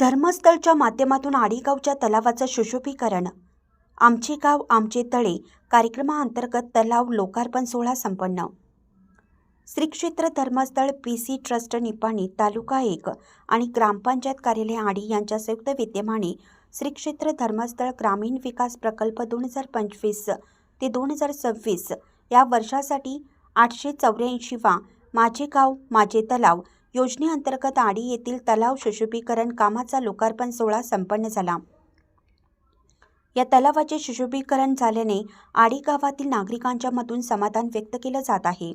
धर्मस्थळच्या माध्यमातून आडीगावच्या तलावाचं सुशोभीकरण आमचे गाव आमचे तळे कार्यक्रमाअंतर्गत तलाव लोकार्पण सोहळा संपन्न. Shri Kshetra Dharmasthala P C trust Nipani taluka एक आणि ग्रामपंचायत कार्यालय आडी यांच्या संयुक्त विद्यमाने श्री क्षेत्र धर्मस्थळ ग्रामीण विकास प्रकल्प दोन हजार पंचवीस ते दोन हजार सव्वीस या वर्षासाठी आठशे चौऱ्याऐंशीवा माझे गाव माझे तलाव योजनेअंतर्गत आडी येथील तलाव सुशोभीकरण कामाचा लोकार्पण सोहळा संपन्न झाला. या तलावाचे सुशोभीकरण झाल्याने आडी गावातील नागरिकांच्या मधून समाधान व्यक्त केलं जात आहे.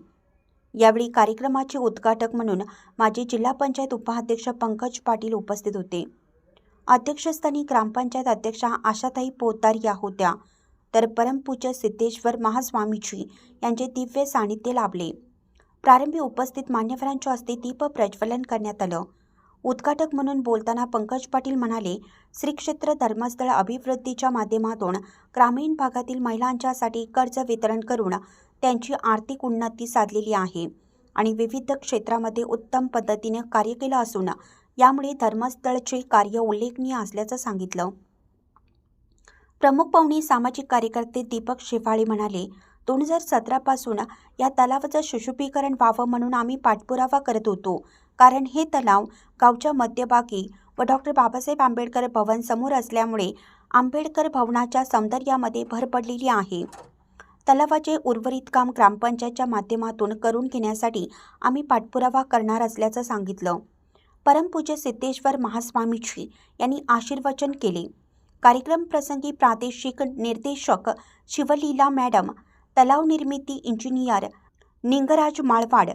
यावेळी कार्यक्रमाचे उद्घाटक म्हणून माजी जिल्हा पंचायत उपाध्यक्ष पंकज पाटील उपस्थित होते. अध्यक्षस्थानी ग्रामपंचायत अध्यक्षा आशाताई पोतार या होत्या. तर परमपूज्य सिद्धेश्वर महास्वामीजी यांचे दिव्य सानिध्य लाभले. प्रारंभी उपस्थित मान्यवरांच्या हस्ते दीप प्रज्वलन करण्यात आलं. उद्घाटक म्हणून बोलताना पंकज पाटील म्हणाले श्री क्षेत्र धर्मस्थळ अभिवृद्धीच्या माध्यमातून ग्रामीण भागातील महिलांच्यासाठी कर्ज वितरण करून त्यांची आर्थिक उन्नती साधलेली आहे आणि विविध क्षेत्रामध्ये उत्तम पद्धतीने कार्य केलं असून यामुळे धर्मस्थळचे कार्य उल्लेखनीय असल्याचं सांगितलं. प्रमुख पाहुणे सामाजिक कार्यकर्ते दीपक शेवाळे म्हणाले दोन हजार सतरापासून या तलावाचं सुशोभीकरण व्हावं म्हणून आम्ही पाठपुरावा करत होतो. कारण हे तलाव गावच्या मध्यभागी व डॉक्टर बाबासाहेब आंबेडकर भवन समोर असल्यामुळे आंबेडकर भवनाच्या सौंदर्यामध्ये भर पडलेली आहे. तलावाचे उर्वरित काम ग्रामपंचायतच्या माध्यमातून करून घेण्यासाठी आम्ही पाठपुरावा करणार असल्याचं सांगितलं. परमपूज्य सिद्धेश्वर महास्वामीजी यांनी आशीर्वचन केले. कार्यक्रम प्रसंगी प्रादेशिक निर्देशक शिवलीला मॅडम तलाव निर्मिती इंजिनियर निंगराज माळवाड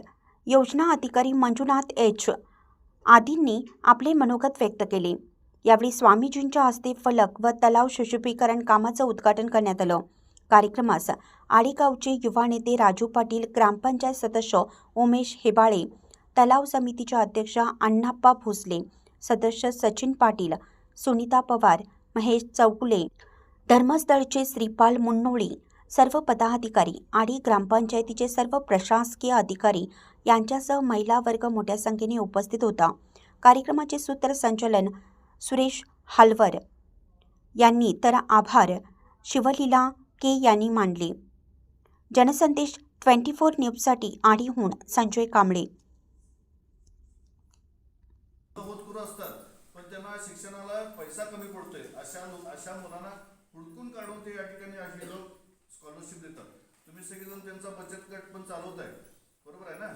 योजना अधिकारी मंजुनाथ एच. आदींनी आपले मनोगत व्यक्त केले. यावेळी स्वामीजींच्या हस्ते फलक व तलाव सुशोभीकरण कामाचं उद्घाटन करण्यात आलं. कार्यक्रमास आळेगावचे युवा नेते राजू पाटील ग्रामपंचायत सदस्य उमेश हेबाळे तलाव समितीचे अध्यक्ष अण्णाप्पा भोसले सदस्य सचिन पाटील सुनीता पवार महेश चौकुले धर्मस्थळचे श्रीपाल मुन्नोळी सर्व पदाधिकारी आडी ग्रामपंचायतीचे सर्व प्रशासकीय अधिकारी यांच्यासह महिला वर्ग मोठ्या संख्येने उपस्थित होता. कार्यक्रमाचे सूत्रसंचालन सुरेश हालवर यांनी तर आभार शिवलीला के यांनी मानले. जनसंदेश ट्वेंटी फोर न्यूजसाठी आडीहून संजय कांबळे. पण त्यांना शिक्षणाला पैसा कमी पडतोय अशा अशा मुलांना हुडकून काढून ते या ठिकाणी असे लोक सगळेजण त्यांचा बचत गट पण चालवत आहे बरोबर आहे ना?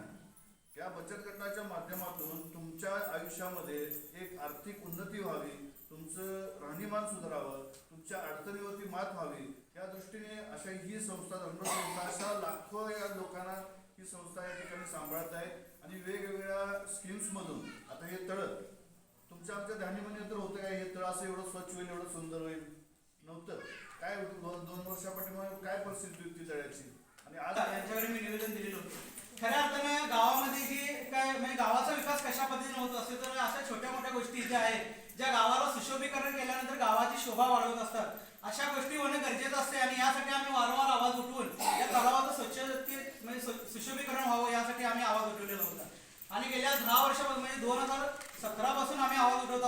या बचत गटाच्या माध्यमातून तुमच्या आयुष्यामध्ये एक आर्थिक उन्नती व्हावी तुमचं राहणीमान सुधारावं तुमच्या अडचणीवरती मात व्हावी या दृष्टीने अशा ही संस्था धर्मसंस्था अशा लाखो या लोकांना ही संस्था या ठिकाणी सांभाळत आहे आणि वेगवेगळ्या स्कीम्समधून आता हे तळ तुमच्या आमच्या ध्यानीमध्ये तर होतं काय? हे तळ असं एवढं स्वच्छ होईल एवढं सुंदर होईल? नव्हतं. काय होतं? दोन दोन वर्षापाठीमागे काय परिस्थिती होती तळ्याची? आणि आज यांच्याकडे मी निवेदन दिलेलं होतं. खऱ्या अर्थानं गावामध्ये की काय म्हणजे गावाचा विकास कशा पद्धतीने होत असते? तर अशा छोट्या मोठ्या गोष्टी ज्या आहेत ज्या गावाला सुशोभीकरण केल्यानंतर गावाची शोभा वाढवत असतात. अशा गोष्टी होणं गरजेचं असते आणि यासाठी आम्ही वारंवार आवाज उठवून या तलावाचं स्वच्छ म्हणजे सुशोभीकरण व्हावं यासाठी आम्ही आवाज उठवलेला होता. आणि गेल्या दहा वर्षापासून म्हणजे दोन हजार सतरा पासून आम्ही आवाज उठवतो